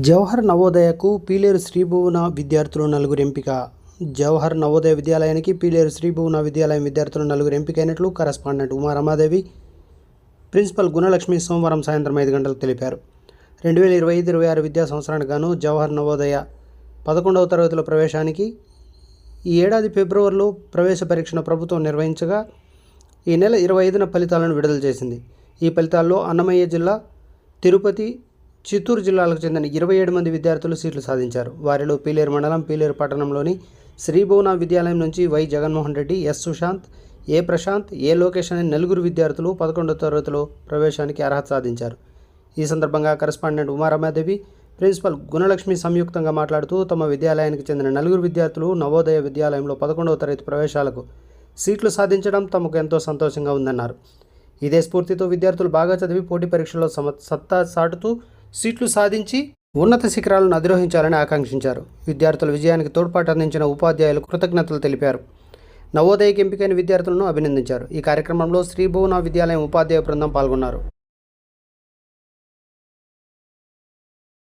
జవహర్ నవోదయకు పీలేరు శ్రీభువన విద్యార్థులు నలుగురు ఎంపిక. జవహర్ నవోదయ విద్యాలయానికి పీలేరు శ్రీభువన విద్యాలయం విద్యార్థులు నలుగురు ఎంపికైనట్లు కరస్పాండెంట్ ఉమా రమాదేవి ప్రిన్సిపల్ గుణలక్ష్మి సోమవారం సాయంత్రం ఐదు గంటలకు తెలిపారు. రెండు వేల ఇరవై ఐదు ఇరవై ఆరు విద్యా సంవత్సరానికి గాను జవహర్ నవోదయ పదకొండవ తరగతిలో ప్రవేశానికి ఈ ఏడాది ఫిబ్రవరిలో ప్రవేశ పరీక్షను ప్రభుత్వం నిర్వహించగా ఈ నెల ఇరవై ఐదున ఫలితాలను విడుదల చేసింది. ఈ ఫలితాల్లో అన్నమయ్య జిల్లా తిరుపతి చిత్తూరు జిల్లాలకు చెందిన ఇరవై ఏడు మంది విద్యార్థులు సీట్లు సాధించారు. వారిలో పీలేరు మండలం పీలేరు పట్టణంలోని శ్రీభువన విద్యాలయం నుంచి Y Jaganmohan Reddy S Sushanth A Prashanth A Lokesh అనే నలుగురు విద్యార్థులు పదకొండవ తరగతిలో ప్రవేశానికి అర్హత సాధించారు. ఈ సందర్భంగా కరెస్పాండెంట్ ఉమారమాదేవి ప్రిన్సిపల్ గుణలక్ష్మి సంయుక్తంగా మాట్లాడుతూ తమ విద్యాలయానికి చెందిన నలుగురు విద్యార్థులు నవోదయ విద్యాలయంలో పదకొండవ తరగతి ప్రవేశాలకు సీట్లు సాధించడం తమకు ఎంతో సంతోషంగా ఉందన్నారు. ఇదే స్ఫూర్తితో విద్యార్థులు బాగా చదివి పోటీ పరీక్షల్లో సమ సత్తా చాటుతూ సీట్లు సాధించి ఉన్నత శిఖరాలను అధిరోహించాలని ఆకాంక్షించారు. విద్యార్థుల విజయానికి తోడ్పాటు అందించిన ఉపాధ్యాయులు కృతజ్ఞతలు తెలిపారు. నవోదయకి ఎంపికైన విద్యార్థులను అభినందించారు. ఈ కార్యక్రమంలో శ్రీభువన విద్యాలయం ఉపాధ్యాయ బృందం పాల్గొన్నారు.